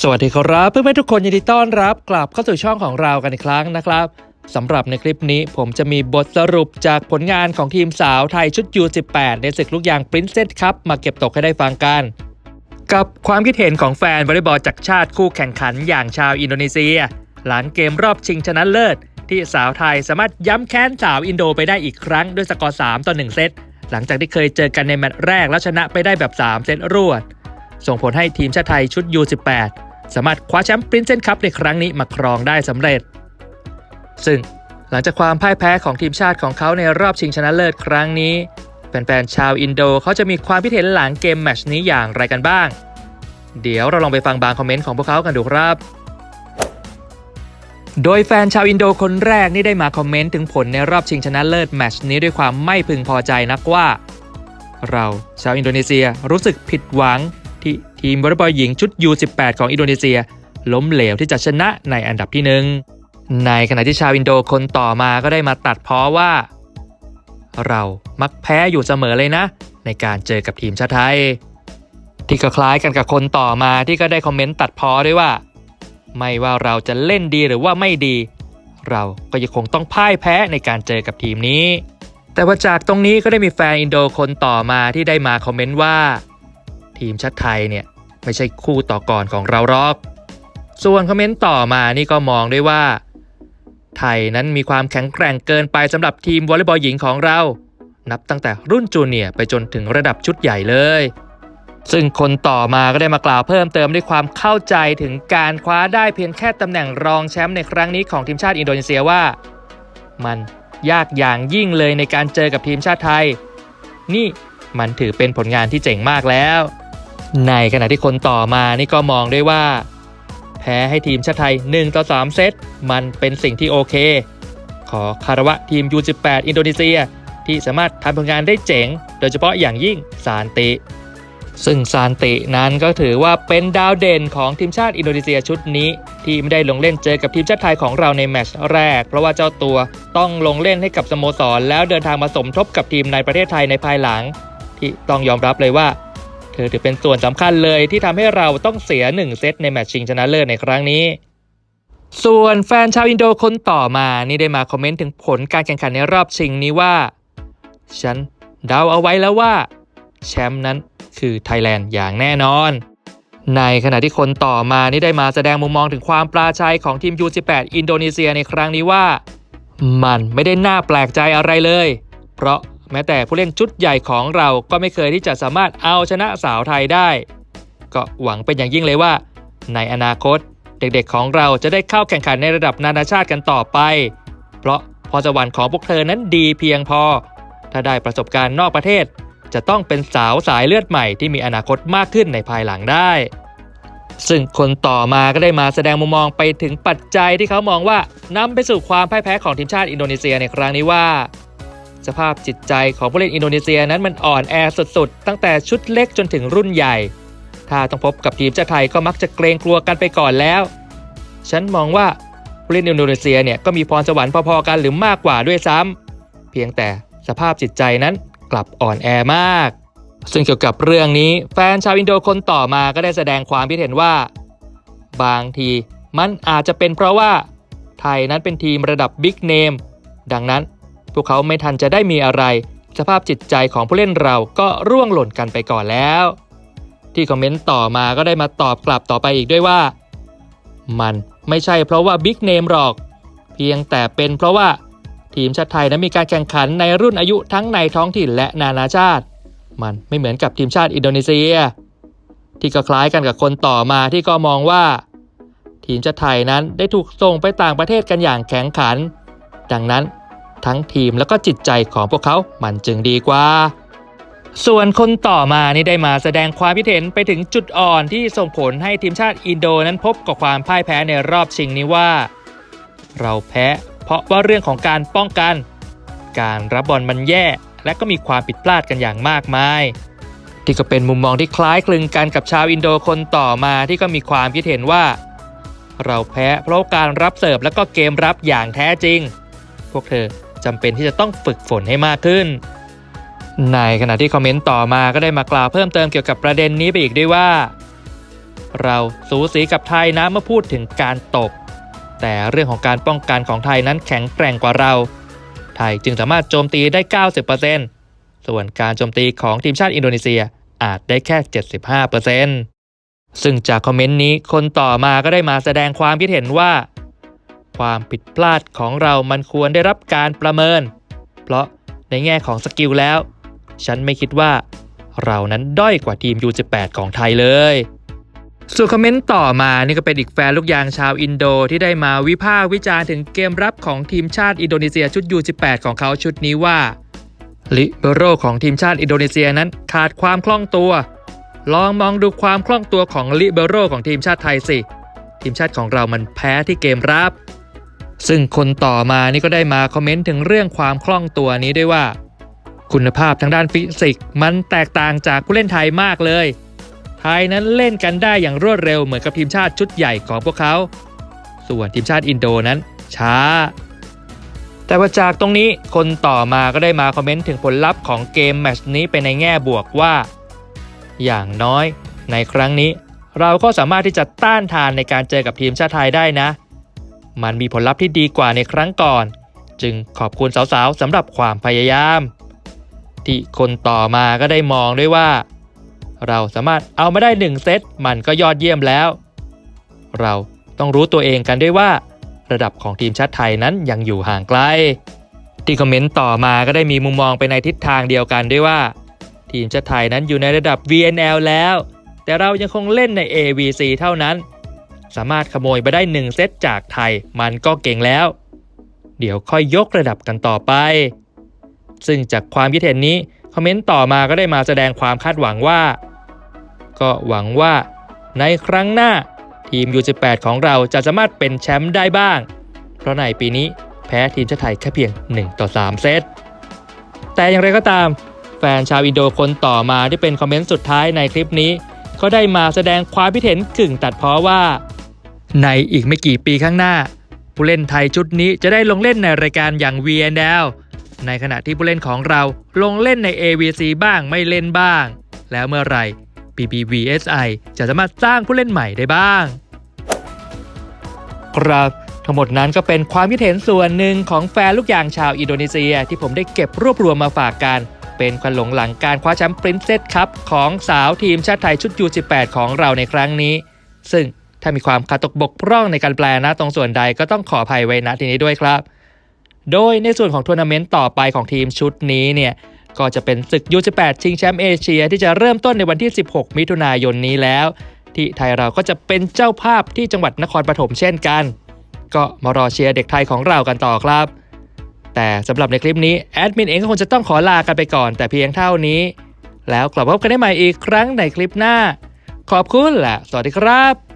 สวัสดีครับเพื่อนๆทุกคนยินดีต้อนรับ กลับเข้าสู่ช่องของเรากันอีกครั้งนะครับสำหรับในคลิปนี้ผมจะมีบทสรุปจากผลงานของทีมสาวไทยชุด U18 ในศึกลูกยางปรินเซสครับมาเก็บตกให้ได้ฟังกัน กับความคิดเห็นของแฟนวอลเลย์บอลจากชาติคู่แข่งขันอย่างชาวอินโดนีเซีย หลังเกมรอบชิงชนะเลิศ ที่สาวไทยสามารถย้ำแค้นสาวอินโดไปได้อีกครั้งด้วยสกอร์3ต่อ1เซตหลังจากที่เคยเจอกันในแมตช์แรกแล้วชนะไปได้แบบ 3 เซตรวด ส่งผลให้ทีมชาติไทยชุด U18 สามารถคว้าแชมป์ปรินเซนคัพในครั้งนี้มาครองได้สำเร็จ ซึ่งหลังจากความพ่ายแพ้ของทีมชาติของเขาในรอบชิงชนะเลิศครั้งนี้แฟนๆชาวอินโดเขาจะมีความคิดเห็นหลังเกมแมชนี้อย่างไรกันบ้าง เดี๋ยวเราลองไปฟังบางคอมเมนต์ของพวกเขากันดูครับ โดยแฟนชาวอินโดคนแรกนี่ได้มาคอมเมนต์ถึงผลในรอบชิงชนะเลิศแมชนี้ด้วยความไม่พึงพอใจนักว่า เราชาวอินโดนีเซียรู้สึกผิดหวัง ที่ทีมวอลเลย์บอลหญิงชุด U18 ของอินโดนีเซีย ล้มเหลวที่จะชนะในอันดับที่หนึ่งในขณะที่ชาวอินโดคนต่อมาก็ได้มาตัดพ้อว่า เรามักแพ้อยู่เสมอเลยนะ ในการเจอกับทีมชาติไทย ที่ก็คล้ายกันกับคนต่อมาที่ก็ได้คอมเมนต์ตัดพ้อด้วยว่า ไม่ว่าเราจะเล่นดีหรือว่าไม่ดี เราก็ยังคงต้องพ่ายแพ้ในการเจอกับทีมนี้แต่ว่าจากตรงนี้ก็ได้มีแฟนอินโดคนต่อมาที่ได้มาคอมเมนต์ว่า ทีมชาติไทยเนี่ยไม่ใช่คู่ต่อก่อนของเราหรอก ส่วนคอมเมนต์ต่อมานี่ก็มองด้วยว่า ไทยนั้นมีความแข็งแกร่งเกินไปสำหรับทีมวอลเลย์บอลหญิงของเรา นับตั้งแต่รุ่นจูเนียร์ไปจนถึงระดับชุดใหญ่เลย ซึ่งคนต่อมาก็ได้มากล่าวเพิ่มเติมด้วยความเข้าใจถึงการคว้าได้เพียงแค่ตำแหน่งรองแชมป์ในครั้งนี้ของทีมชาติอินโดนีเซียว่า มันยากอย่างยิ่งเลยในการเจอกับทีมชาติไทย นี่มันถือเป็นผลงานที่เจ๋งมากแล้ว ในขณะที่คนต่อมานี่ก็มองด้วยว่า แพ้ให้ทีมชาติไทย 1 ต่อ 3 เซต มันเป็นสิ่งที่โอเค ขอคารวะทีม U18 อินโดนีเซีย ที่สามารถทำผลงานได้เจ๋ง โดยเฉพาะอย่างยิ่งซานติ ซึ่งซานตินั้นก็ถือว่าเป็นดาวเด่นของทีมชาติอินโดนีเซียชุดนี้ ที่ไม่ได้ลงเล่นเจอกับทีมชาติไทยของเราในแมตช์แรก เพราะว่าเจ้าตัวต้องลงเล่นให้กับสโมสร แล้วเดินทางมาสมทบกับทีมในประเทศไทยในภายหลัง ที่ต้องยอมรับเลยว่า ธอถือเป็นส่วนสำคัญเลยที่ทำให้เราต้องเสีย 1 เซตในแมตช์ชิงชนะเลิศในครั้งนี้ ส่วนแฟนชาวอินโดคนต่อมานี่ได้มาคอมเมนต์ถึงผลการแข่งขันในรอบชิงนี้ว่า ฉันเดาเอาไว้แล้วว่า แชมป์นั้นคือไทยแลนด์อย่างแน่นอน ในขณะที่คนต่อมานี่ได้มาแสดงมุมมองถึงความปลาชัยของทีม U18 อินโดนีเซียในครั้งนี้ว่า มันไม่ได้น่าแปลกใจอะไรเลย เพราะ แม้แต่ผู้เล่นชุดใหญ่ของเราก็ไม่เคยที่จะสามารถเอาชนะสาวไทยได้ ก็หวังเป็นอย่างยิ่งเลยว่า ในอนาคตเด็กๆของเราจะได้เข้าแข่งขันในระดับนานาชาติกันต่อไป เพราะพรสวรรค์ของพวกเธอนั้นดีเพียงพอ ถ้าได้ประสบการณ์นอกประเทศ จะต้องเป็นสาวสายเลือดใหม่ที่มีอนาคตมากขึ้นในภายหลังได้ ซึ่งคนต่อมาก็ได้มาแสดงมุมมองไปถึงปัจจัยที่เขามองว่านำไปสู่ความพ่ายแพ้ของทีมชาติอินโดนีเซียในครั้งนี้ว่า สภาพจิตใจของผู้เล่นอินโดนีเซียนั้นมันอ่อนแอสุดๆ ตั้งแต่ชุดเล็กจนถึงรุ่นใหญ่ ถ้าต้องพบกับทีมชาติไทยก็มักจะเกรงกลัวกันไปก่อนแล้ว ฉันมองว่าผู้เล่นอินโดนีเซียเนี่ยก็มีพรสวรรค์พอๆกันหรือมากกว่าด้วยซ้ำเพียงแต่สภาพจิตใจนั้นกลับอ่อนแอมาก ซึ่งเกี่ยวกับเรื่องนี้แฟนชาวอินโดคนต่อมาก็ได้แสดงความคิดเห็นว่า บางทีมันอาจจะเป็นเพราะว่าไทยนั้นเป็นทีมระดับบิ๊กเนมดังนั้น วกเขาไม่ทันจะได้มีอะไร สภาพจิตใจของผู้เล่นเราก็ร่วงหล่นกันไปก่อนแล้ว ที่คอมเมนต์ต่อมาก็ได้มาตอบกลับต่อไปอีกด้วยว่า มันไม่ใช่เพราะว่าบิ๊กเนมหรอก เพียงแต่เป็นเพราะว่าทีมชาติไทยนั้นมีการแข่งขันในรุ่นอายุทั้งในท้องถิ่นและนานาชาติ มันไม่เหมือนกับทีมชาติอินโดนีเซีย ที่ก็คล้ายกันกับคนต่อมาที่ก็มองว่า ทีมชาติไทยนั้นได้ถูกส่งไปต่างประเทศกันอย่างแข็งขัน ดังนั้น ทั้งทีมแล้วก็จิตใจของพวกเขามันจึงดีกว่า ส่วนคนต่อมานี่ได้มาแสดงความคิดเห็นไปถึงจุดอ่อนที่ส่งผลให้ทีมชาติอินโดนั้นพบกับความพ่ายแพ้ในรอบชิงนี้ว่า เราแพ้เพราะว่าเรื่องของการป้องกัน การรับบอลมันแย่ และก็มีความผิดพลาดกันอย่างมากมายที่ก็เป็นมุมมองที่คล้ายคลึงกันกับชาวอินโดคนต่อมาที่ก็มีความคิดเห็นว่า เราแพ้เพราะการรับเสิร์ฟและก็เกมรับอย่างแท้จริง พวกเธอ จำเป็นที่จะต้องฝึกฝนให้มากขึ้น ในขณะที่คอมเมนต์ต่อมาก็ได้มากล่าวเพิ่มเติมเกี่ยวกับประเด็นนี้ไปอีกด้วยว่า เราสูสีกับไทยนะเมื่อพูดถึงการตบแต่เรื่องของการป้องกันของไทยนั้นแข็งแกร่งกว่าเรา ไทยจึงสามารถโจมตีได้ 90%ส่วนการโจมตีของทีมชาติอินโดนีเซียอาจได้แค่ 75%ซึ่งจากคอมเมนต์นี้คนต่อมาก็ได้มาแสดงความคิดเห็นว่า ความผิดพลาดของเรามันควรได้รับการประเมิน เพราะในแง่ของสกิลแล้ว ฉันไม่คิดว่า เรานั้นด้อยกว่าทีม U18 ของไทยเลย ส่วนคอมเมนต์ต่อมานี่ก็เป็นอีกแฟนลูกยางชาวอินโดที่ได้มาวิพากษ์วิจารณ์ถึงเกมรับของทีมชาติอินโดนีเซียชุด U18 ของเขาชุดนี้ว่าลิเบโรของทีมชาติอินโดนีเซียนั้นขาดความคล่องตัว ลองมองดูความคล่องตัวของลิเบโรของทีมชาติไทยสิ ทีมชาติของเรามันแพ้ที่เกมรับ ซึ่งคนต่อมานี่ก็ได้มาคอมเมนต์ถึงเรื่องความคล่องตัวนี้ด้วยว่า คุณภาพทางด้านฟิสิกส์มันแตกต่างจากผู้เล่นไทยมากเลย ไทยนั้นเล่นกันได้อย่างรวดเร็วเหมือนกับทีมชาติชุดใหญ่ของพวกเขา ส่วนทีมชาติอินโดนั้นช้า แต่ว่าจากตรงนี้คนต่อมาก็ได้มาคอมเมนต์ถึงผลลัพธ์ของเกมแมตช์นี้ไปในแง่บวกว่า อย่างน้อย ในครั้งนี้ เราก็สามารถที่จะต้านทานในการเจอกับทีมชาติไทยได้นะ มันมีผลลัพธ์ที่ดีกว่าในครั้งก่อน จึงขอบคุณสาวๆสำหรับความพยายาม ที่คนต่อมาก็ได้มองด้วยว่า เราสามารถเอามาได้หนึ่งเซตมันก็ยอดเยี่ยมแล้ว เราต้องรู้ตัวเองกันด้วยว่า ระดับของทีมชาติไทยนั้นยังอยู่ห่างไกล ที่คอมเมนต์ต่อมาก็ได้มีมุมมองไปในทิศทางเดียวกันด้วยว่า ทีมชาติไทยนั้นอยู่ในระดับ VNL แล้ว แต่เรายังคงเล่นใน AVC เท่านั้น สามารถขโมยไปได้หนึ่งเซตจากไทยมันก็เก่งแล้ว เดี๋ยวค่อยยกระดับกันต่อไป ซึ่งจากความคิดเห็นนี้ คอมเมนต์ต่อมาก็ได้มาแสดงความคาดหวังว่า ก็หวังว่า ในครั้งหน้า ทีม U18 ของเราจะสามารถเป็นแชมป์ได้บ้าง เพราะในปีนี้แพ้ทีมชาติไทยแค่เพียง 1 ต่อ 3 เซต แต่อย่างไรก็ตาม แฟนชาวอินโดคนต่อมาที่เป็นคอมเมนต์สุดท้ายในคลิปนี้ ก็ได้มาแสดงความคิดเห็นกึ่งตัดเพาะว่า ในอีกไม่กี่ปีข้างหน้า ผู้เล่นไทยชุดนี้จะได้ลงเล่นในรายการอย่าง VNL ในขณะที่ผู้เล่นของเราลงเล่นใน AVC บ้างไม่เล่นบ้าง แล้วเมื่อไหร่ PPVSI จะสามารถสร้างผู้เล่นใหม่ได้บ้าง ครับทั้งหมดนั้นก็เป็นความคิดเห็นส่วนหนึ่งของแฟนลูกยางชาวอินโดนีเซีย ที่ผมได้เก็บรวบรวมมาฝากกัน เป็นควันหลงหลังการคว้าแชมป์ปรินเซสคัพของสาวทีมชาติไทยชุด U18 ของเราในครั้งนี้ ซึ่ง ถ้ามีความขาดตกบกพร่องในการแปลนะตรงส่วนใดก็ต้องขออภัยไว้ณที่นี้ด้วยครับ โดยในส่วนของทัวร์นาเมนต์ต่อไปของทีมชุดนี้เนี่ยก็จะเป็นศึก U18 ชิงแชมป์เอเชียที่จะเริ่มต้นในวันที่ 16 มิถุนายนนี้แล้ว ที่ไทยเราก็จะเป็นเจ้าภาพที่จังหวัดนครปฐมเช่นกัน ก็มารอเชียร์เด็กไทยของเรากันต่อครับ แต่สำหรับในคลิปนี้แอดมินเองก็คงจะต้องขอลากันไปก่อนแต่เพียงเท่านี้ แล้วกลับพบกันได้ใหม่อีกครั้งในคลิปหน้า ขอบคุณและสวัสดีครับ